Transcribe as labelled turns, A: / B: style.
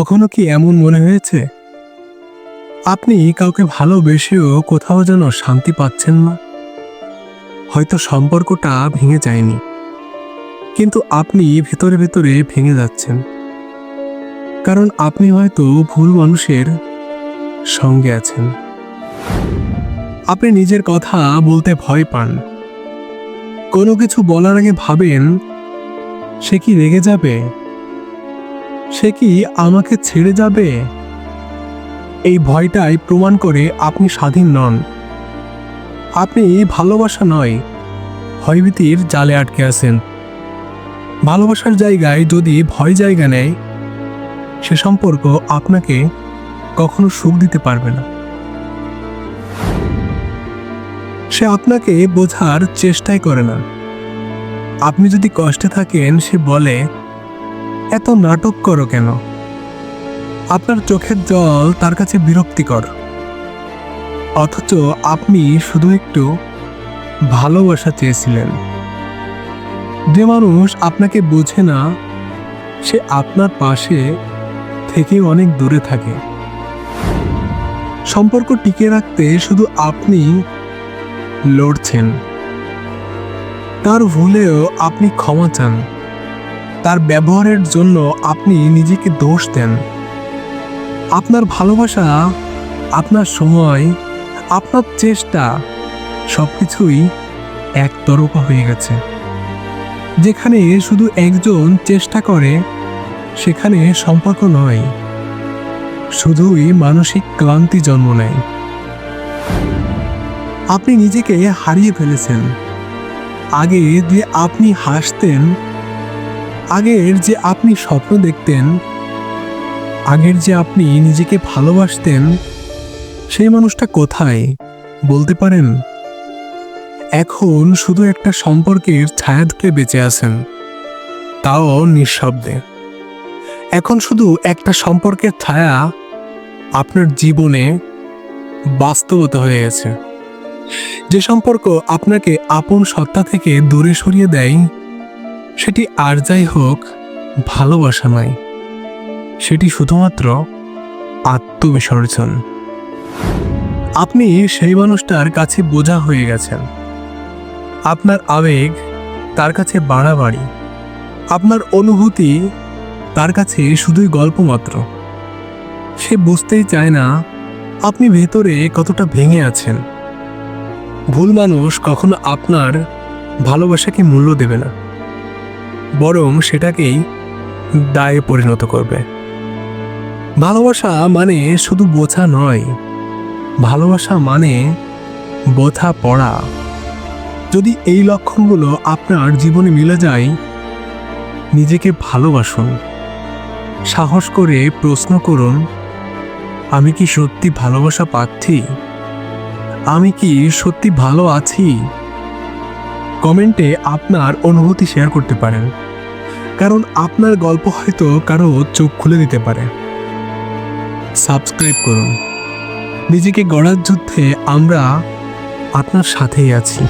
A: কখনো কি এমন মনে হয়েছে? আপনি কাউকে ভালোবেসেও কোথাও যেন শান্তি পাচ্ছেন না। হয়তো সম্পর্কটা ভেঙে যায়নি। কিন্তু আপনি ভেতরে ভেতরে ভেঙে যাচ্ছেন। কারণ আপনি হয়তো ভুল মানুষের সঙ্গে আছেন। আপনি নিজের কথা বলতে ভয় পান। কোনো কিছু বলার আগে ভাবেন, সে কি রেগে যাবে? সে কি আমাকে ছেড়ে যাবে? এই ভয়টাই প্রমাণ করে আপনি স্বাধীন নন। আপনি ভালোবাসা নয়, ভয়ভীতির জালে আটকে আছেন। ভালোবাসার জায়গায় যদি ভয় জায়গা নেয়, সে সম্পর্ক আপনাকে কখনো সুখ দিতে পারবে না। সে আপনাকে বোঝার চেষ্টাই করে না। আপনি যদি কষ্টে থাকেন, সে বলে এত নাটক করো কেন? আপনার চোখের জল তার কাছে বিরক্তিকর। অথচ আপনি শুধু একটু ভালোবাসা চেয়েছিলেন। যে মানুষ আপনাকে বোঝে না, সে আপনার পাশে থেকে অনেক দূরে থাকে। সম্পর্ক টিকে রাখতে শুধু আপনি লড়ছেন। তার ভুলেও আপনি ক্ষমা চান। তার ব্যবহারের জন্য আপনি নিজেকে দোষ দেন। আপনার ভালোবাসা, আপনার সময়, আপনার চেষ্টা সব কিছুই একতরফা হয়ে গেছে। যেখানে শুধু একজন চেষ্টা করে, সেখানে সম্পর্ক নয়, শুধুই মানসিক ক্লান্তি জন্ম নেয়। আপনি নিজেকে হারিয়ে ফেলেছেন। আগে যে আপনি হাসতেন আগের যে আপনি স্বপ্ন দেখতেন, আগের যে আপনি নিজেকে ভালোবাসতেন, সেই মানুষটা কোথায়? বলতে পারেন? এখন শুধু একটা সম্পর্কের ছায়া বেঁচে আছেন। তাও নিঃশব্দে। এখন শুধু একটা সম্পর্কের ছায়া আপনার জীবনে বাস্তবতা হয়ে গেছে। যে সম্পর্ক আপনাকে আপন সত্তা থেকে দূরে সরিয়ে দেয় সেটি আর যাই হোক, ভালোবাসা নয়। সেটি শুধুমাত্র আত্মবিসর্জন। আপনি সেই মানুষটার কাছে বোঝা হয়ে গেছেন। আপনার আবেগ তার কাছে বাড়াবাড়ি। আপনার অনুভূতি তার কাছে শুধুই গল্প মাত্র সে বুঝতেই চায় না, আপনি ভেতরে কতটা ভেঙে আছেন। ভুল মানুষ কখনো আপনার ভালোবাসাকে মূল্য দেবে না। বরং সেটাকেই দায়ে পরিণত করবে। ভালোবাসা মানে শুধু বোঝা নয়, ভালোবাসা মানে বোঝা পড়া। যদি এই লক্ষণগুলো আপনার জীবনে মিলে যায়, নিজেকে ভালোবাসুন, সাহস করে প্রশ্ন করুন, আমি কি সত্যি ভালোবাসা পাচ্ছি? আমি কি সত্যি ভালো আছি? কমেন্টে আপনার অনুভূতি শেয়ার করতে পারেন। কারণ আপনার গল্প হয়তো কারও চোখ খুলে দিতে পারে। সাবস্ক্রাইব করুন। নিজেকে গড়ার যুদ্ধে আমরা আপনার সাথেই আছি।